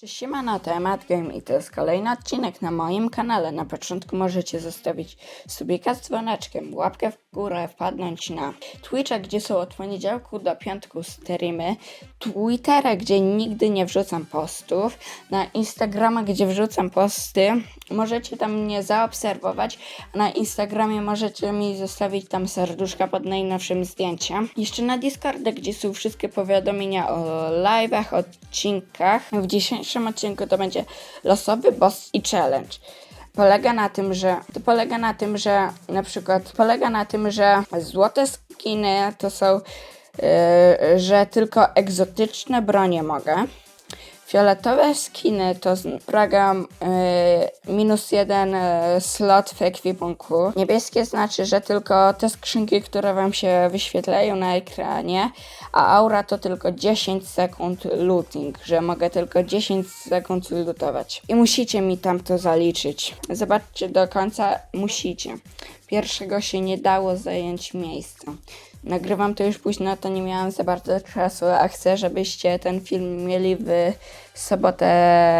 Cześć, siemano, temat Game i to jest kolejny odcinek na moim kanale. Na początku możecie zostawić subika z dzwoneczkiem, łapkę w górę, wpadnąć na Twitcha, gdzie są od poniedziałku do piątku streamy, Twittera, gdzie nigdy nie wrzucam postów, na Instagrama, gdzie wrzucam posty. Możecie tam mnie zaobserwować, a na Instagramie możecie mi zostawić tam serduszka pod najnowszym zdjęciem. Jeszcze na Discordzie, gdzie są wszystkie powiadomienia o live'ach, odcinkach. W dzisiejszym odcinku to będzie losowy boss i challenge. Polega na tym, że to polega na tym, że na przykład polega na tym, że złote skiny to są, yy, że tylko egzotyczne bronie mogę. Fioletowe skiny to praga y, minus jeden y, slot w ekwipunku. Niebieskie znaczy, że tylko te skrzynki, które wam się wyświetlają na ekranie, a aura to tylko 10 sekund looting, że mogę tylko 10 sekund lutować. I musicie mi tam to zaliczyć. Zobaczcie do końca, musicie. Pierwszego się nie dało zająć miejsca. Nagrywam to już późno, to nie miałam za bardzo czasu, a chcę, żebyście ten film mieli w sobotę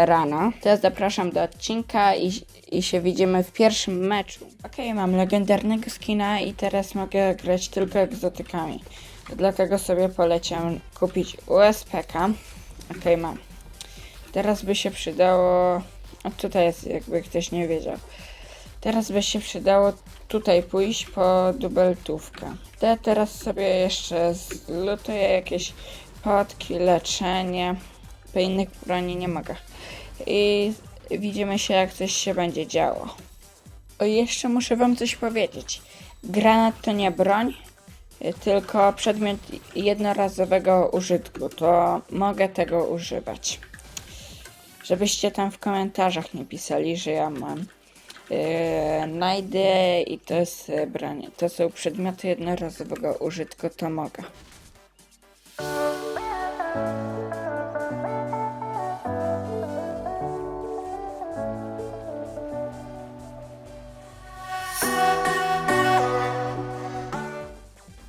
rano. Teraz zapraszam do odcinka i, i się widzimy w pierwszym meczu. Okej, mam legendarnego skina i teraz mogę grać tylko egzotykami. Dlatego sobie poleciałem kupić USPK. Okej, mam. Teraz by się przydało... O, tutaj jest, jakby ktoś nie wiedział. Teraz by się przydało tutaj pójść po dubeltówkę. Ja teraz sobie jeszcze zlutuję jakieś potki, leczenie. Po innych broni nie mogę. I widzimy się jak coś się będzie działo. O, jeszcze muszę wam coś powiedzieć. Granat to nie broń, tylko przedmiot jednorazowego użytku. To mogę tego używać. Żebyście tam w komentarzach nie pisali, że ja mam Najdę i to jest e, broń. To są przedmioty jednorazowego użytku, to mogę.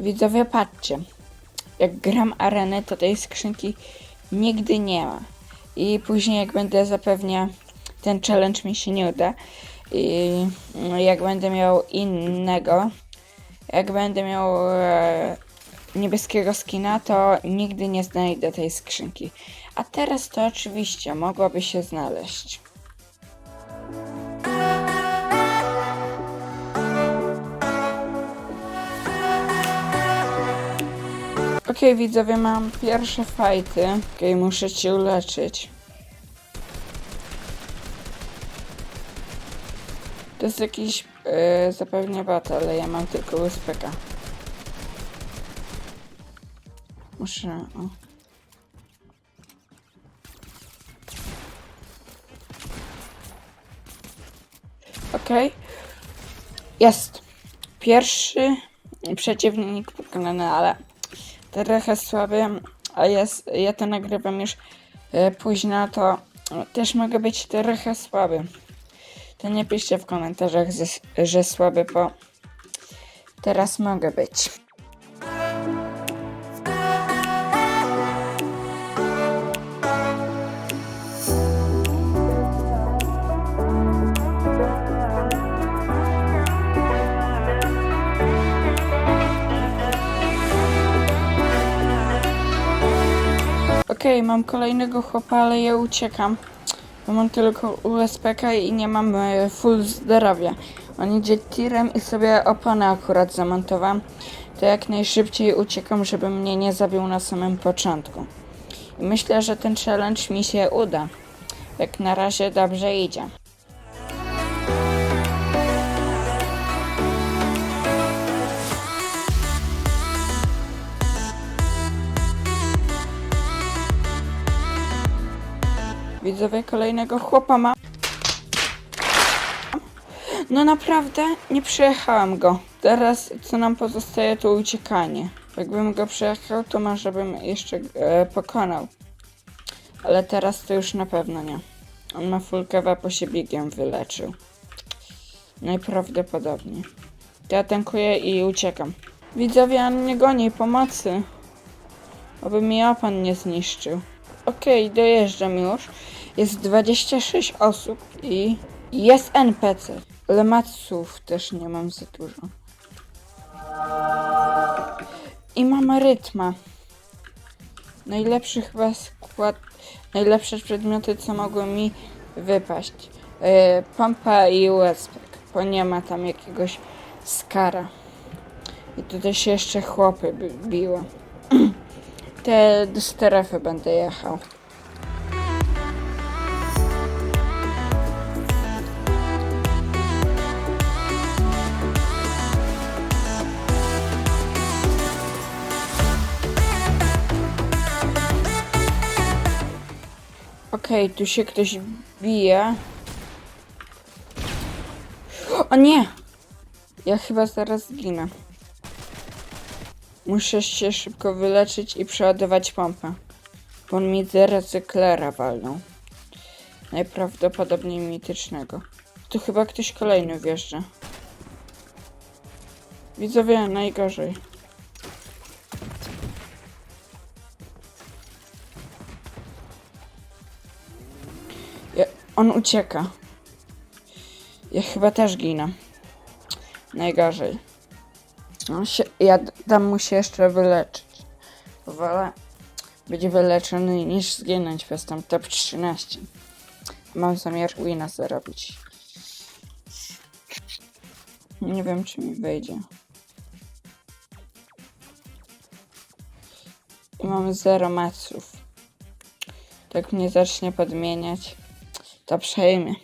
Widzowie, patrzcie. Jak gram arenę, to tej skrzynki nigdy nie ma. I później, jak będę zapewnia, ten challenge mi się nie uda. I mm, jak będę miał innego, jak będę miał e, niebieskiego skina, to nigdy nie znajdę tej skrzynki. A teraz to oczywiście mogłoby się znaleźć. Okej, widzowie, mam pierwsze fajty. Okej, muszę cię uleczyć. Jest jakiś e, zapewne bat, ale ja mam tylko USPK. Muszę. O. Jest. Pierwszy przeciwnik pokonany, ale trochę słaby, a jest, ja to nagrywam już e, późno, to też mogę być trochę słaby. To nie piszcie w komentarzach, że, że słaby, bo teraz mogę być. Okej, mam kolejnego chłopa, ale ja uciekam. Bo mam tylko USPK i nie mam e, full zdrowia. On idzie tirem i sobie opony akurat zamontowałem. To jak najszybciej uciekam, żeby mnie nie zabił na samym początku. I myślę, że ten challenge mi się uda. Jak na razie dobrze idzie. Widzowie kolejnego chłopa ma. No naprawdę nie przejechałem go. Teraz co nam pozostaje to uciekanie. Jakbym go przejechał, to może bym jeszcze e, pokonał. Ale teraz to już na pewno nie. On ma full kawa po się biegiem wyleczył. Najprawdopodobniej. Ja tankuję i uciekam. Widzowie, on mnie goni, pomocy. Oby mi opon nie zniszczył. Okej, dojeżdżam już. Jest 26 osób i jest NPC. Ale maców też nie mam za dużo. I mam rytma. Najlepszy chyba skład, najlepsze przedmioty, co mogły mi wypaść. Yy, pompa i USP, bo nie ma tam jakiegoś skara. I tutaj się jeszcze chłopy bi- biło. Te do strefy będę jechał. Okej, tu się ktoś bije. O nie! Ja chyba zaraz zginę. Muszę się szybko wyleczyć i przeładować pompę. Bo on mi z recyklera walnął. Najprawdopodobniej mitycznego. Tu chyba ktoś kolejny wjeżdża. Widzowie, najgorzej. On ucieka. Ja chyba też ginę. Najgorzej. On się, ja dam mu się jeszcze wyleczyć. Wolę być wyleczony niż zginąć przez tam top 13. Mam zamiar wina zarobić. Nie wiem, czy mi wyjdzie. I mam zero maców. Tak mnie zacznie podmieniać, to przejmie.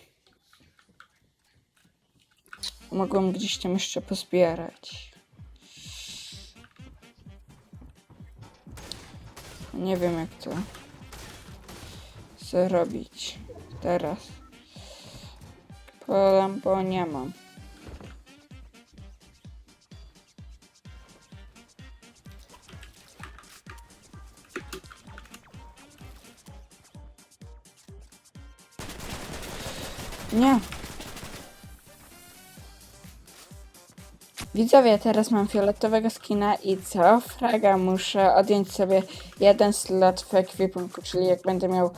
Mogłem gdzieś tam jeszcze pozbierać. Nie wiem jak to zrobić teraz. Polam, bo nie mam. Widzowie, teraz mam fioletowego skina i co? Fraga muszę odjąć sobie jeden slot w ekwipunku, czyli jak będę miał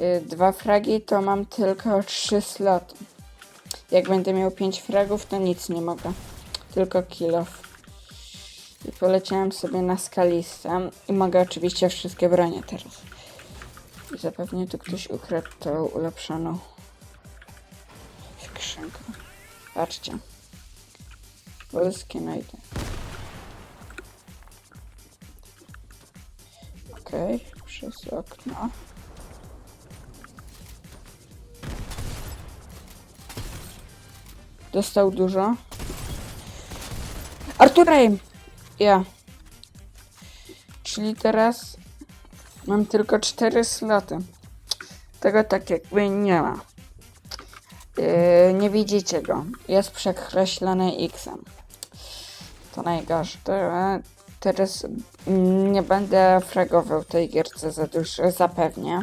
y, dwa fragi, to mam tylko trzy sloty. Jak będę miał pięć fragów, to nic nie mogę. Tylko kill. I poleciałem sobie na skalistę i mogę oczywiście wszystkie bronie teraz. I zapewne tu ktoś ukradł tą ulepszoną skrzynkę. Patrzcie. Polskie najdę. Okej, przez okno. Dostał dużo. Arturej! Ja. Czyli teraz mam tylko cztery sloty. Tego tak jakby nie ma. Yy, nie widzicie go. Jest przekreślony X-em. To najgorsze. E, teraz nie będę fragował tej gierce za dużo, zapewnie.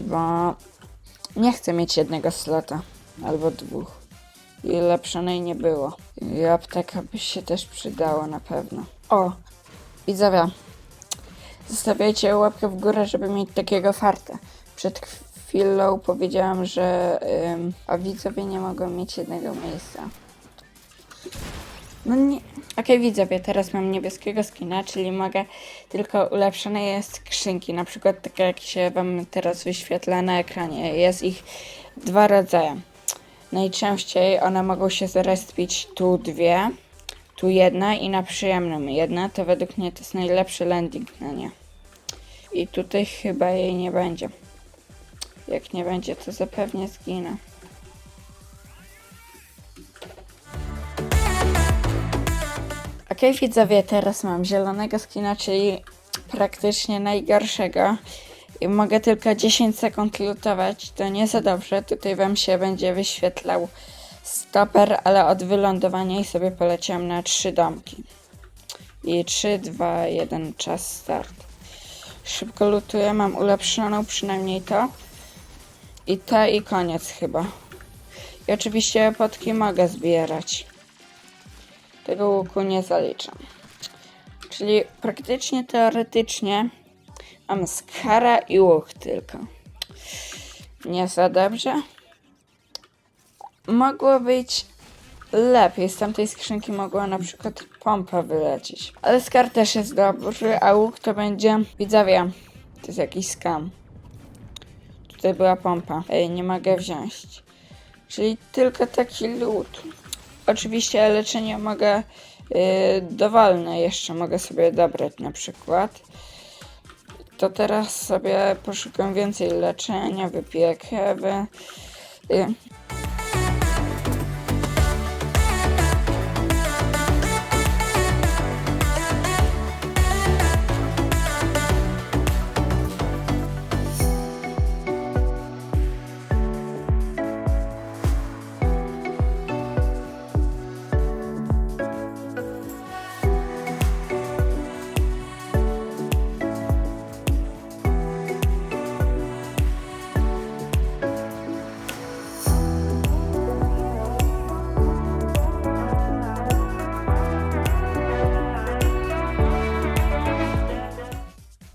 Bo nie chcę mieć jednego slota. Albo dwóch. I lepszonej nie było. I apteka by się też przydała na pewno. O! Widzowie. Zostawiajcie łapkę w górę, żeby mieć takiego farta. Przed chwilą powiedziałam, że ym, a widzowie nie mogą mieć jednego miejsca. No nie. Okej, widzowie, teraz mam niebieskiego skina, czyli mogę tylko ulepszone jest skrzynki, na przykład takie jak się wam teraz wyświetla na ekranie. Jest ich dwa rodzaje. Najczęściej one mogą się zarespić tu dwie, tu jedna i na przyjemnym jedna, to według mnie to jest najlepszy landing na nie. I tutaj chyba jej nie będzie. Jak nie będzie, to zapewne zginę. Okej, widzowie, teraz mam zielonego skina, czyli praktycznie najgorszego. I mogę tylko 10 sekund lutować, to nie za dobrze. Tutaj wam się będzie wyświetlał stoper, ale od wylądowania i sobie poleciałem na trzy domki. I 3, 2, 1, czas start. Szybko lutuję, mam ulepszoną przynajmniej to. I to i koniec chyba. I oczywiście potki mogę zbierać. Tego łuku nie zaliczam. Czyli praktycznie teoretycznie mam skara i łuk tylko. Nie za dobrze. Mogło być lepiej. Z tamtej skrzynki mogła na przykład pompa wylecieć. Ale skar też jest dobry, a łuk to będzie... Widzowie, to jest jakiś skam. Tutaj była pompa. Ej, nie mogę wziąć. Czyli tylko taki lód. Oczywiście leczenie mogę yy, dowolne jeszcze mogę sobie dobrać na przykład. To teraz sobie poszukam więcej leczenia, wypiję kewę. Yy.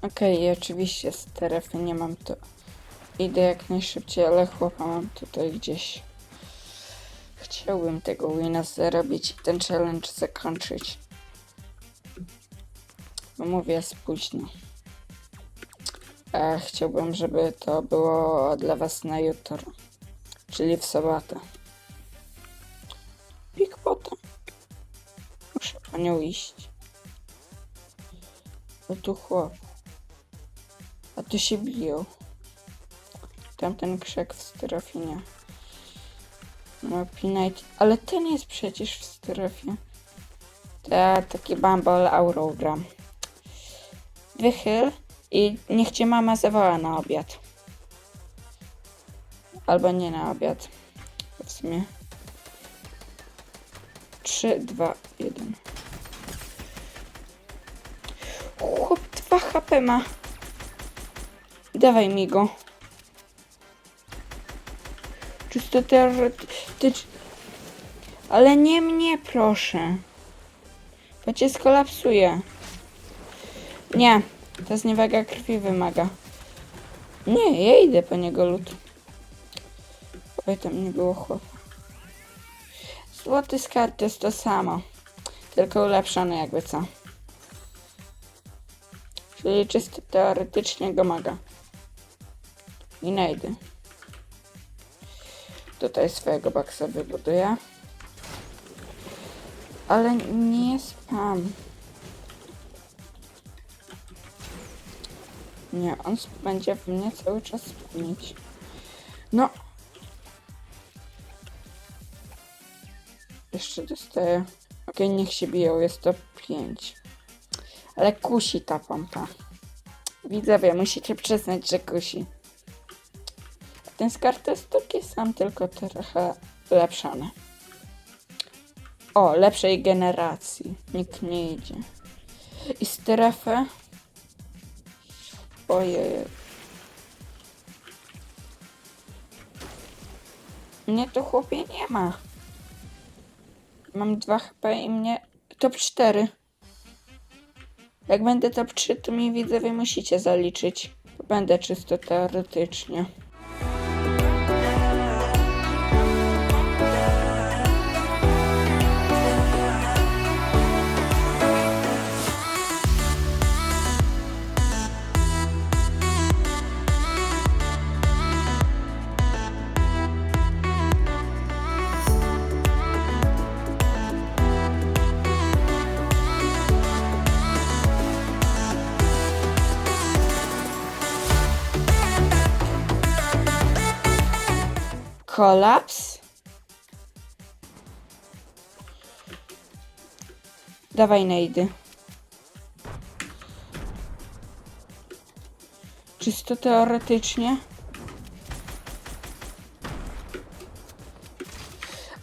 Okej, i oczywiście strefy nie mam to. Idę jak najszybciej, ale chłopa mam tutaj gdzieś. Chciałbym tego wina zrobić i ten challenge zakończyć. Bo mówię, jest późno. A chciałbym, żeby to było dla was na jutro. Czyli w sobotę. Pikpota. Muszę po nią iść. O tu chłop. A tu się biją. Tamten krzak w strefie nie. No, Pinite. Ale ten jest przecież w strefie. Ta, taki bumble aurora. Wychyl i niech cię mama zawoła na obiad. Albo nie na obiad. W sumie. 3, 2, 1. Chłop 2 HP ma. Dawaj mi go. Czysto teoretycznie. Ale nie mnie, proszę. Bo cię skolapsuje. Nie, ta zniewaga krwi wymaga. Nie, ja idę po niego lód. Oj, tam nie było chłopa. Złoty skarb to jest to samo. Tylko ulepszony jakby co. Czyli czysto teoretycznie go maga. Najdę. Tutaj swojego baksa wybuduję. Ale nie spam. Nie, on będzie w mnie cały czas spamić. No. Jeszcze dostaję. Okej, niech się biją, jest to 5. Ale kusi ta pompa. Widzowie, musicie przyznać, że kusi. Ten skarb to jest taki sam, tylko trochę ulepszony. O, lepszej generacji. Nikt nie idzie. I strefę. Ojej. Mnie tu chłopie nie ma. Mam 2 HP i mnie... Top 4. Jak będę top 3, to mi widzowie musicie zaliczyć. Będę czysto teoretycznie. Kolaps. Dawaj nejdy. Czysto teoretycznie.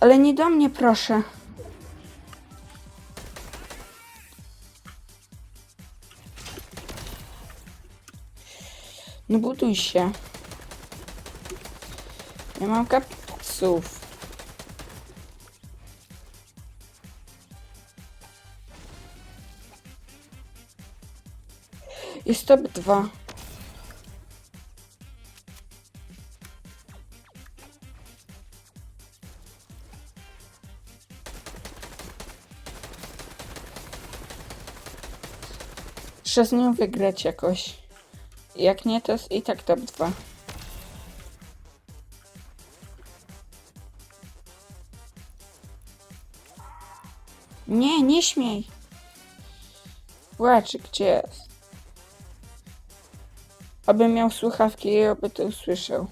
Ale nie do mnie, proszę. No buduj się. Nie mam kapsów. Jest top 2. Trzeba z nią wygrać jakoś. Jak nie, to jest i tak top 2. Nie, śmiej. Płacz, gdzie jest? Oby miał słuchawki i oby to usłyszał.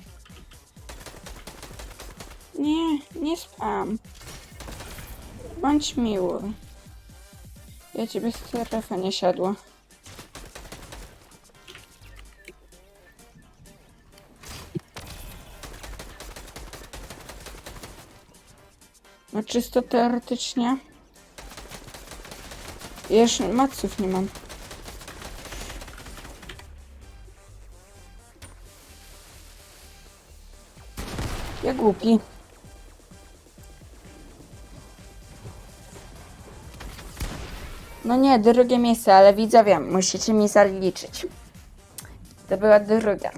Nie, nie spam. Bądź miły. Ja ciebie strefa nie siadła. No czysto teoretycznie. Ja Jeszcze maców nie mam. Ja głupi. No nie, drugie miejsce, ale widzowie, musicie mi zaliczyć. To była druga.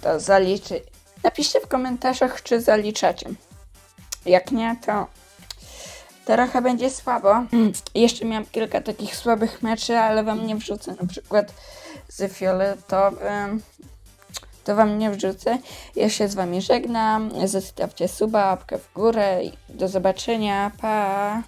To zaliczy. Napiszcie w komentarzach, czy zaliczacie. Jak nie, to trochę będzie słabo. Mm, Jeszcze miałam kilka takich słabych meczy, ale wam nie wrzucę. Na przykład z fioletowym. To wam nie wrzucę. Ja się z wami żegnam. Zostawcie suba, łapkę w górę. Do zobaczenia. Pa!